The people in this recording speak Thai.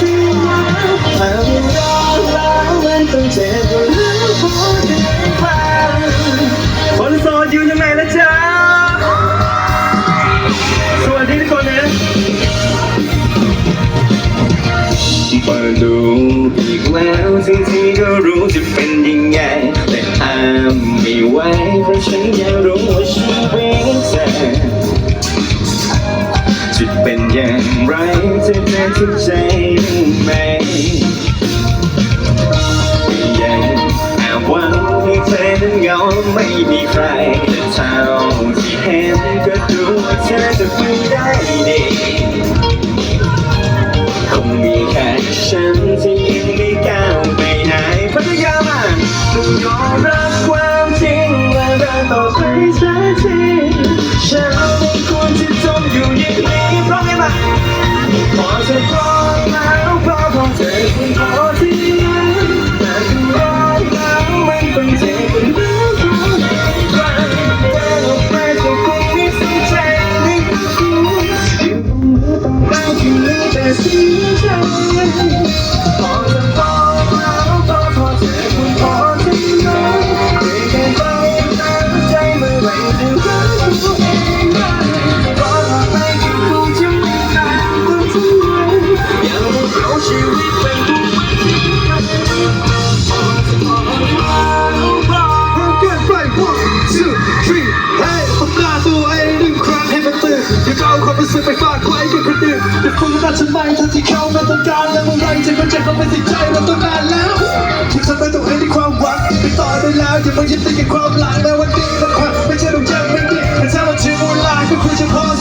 ฉันว่าเธอรอดแล้วมันต้องเจ็บหรือพอดีมาคนโสอยู่ยังไงล่ะจ๊ะสวัสดีทุกคนนะมาดูอีกแล้วทั้งที่ก็รู้จะเป็นยังไง แต่ห้ามไม่ไหวเพราะฉันอยากรู้ว่าชีวิตเธอจะเป็นอย่างไรเธอได้ทุใจ ไม่มีใครเท่าที่เห็นก็ดูเธอจะไปได้ดีคงมีแค่ฉันที่ยังไม่ก้าวไปไหนพัทยามาต้องยอมรับความจริงและเดินต่อไปสักทีฉันไม่ควรจะจมอยู่อย่างนี้เพราะไงมาพอจะพร้อมแล้วเพราะพอเธอคุณพอที่นั้นแต่คุณรอแล้วมันต้องเจ็บเป็นเรื่องของ มีแคนอื่นอย่าฟุ้งรักฉันไมทั้งที่เขาไม่ต้องการแล้วเมื่อไรจะเข้าใจเขาไม่ติดใจเราต้องการแล้วที่ฉันไม่ต้องให้วยความหวังไปต่อได้แล้วอย่ามายึดติดกับความหลังแม้วันนี้มันผ่านไม่ใช่ต้องยังไม่ดีแต่ถ้ามันถึงเวลาก็ควรจะพอ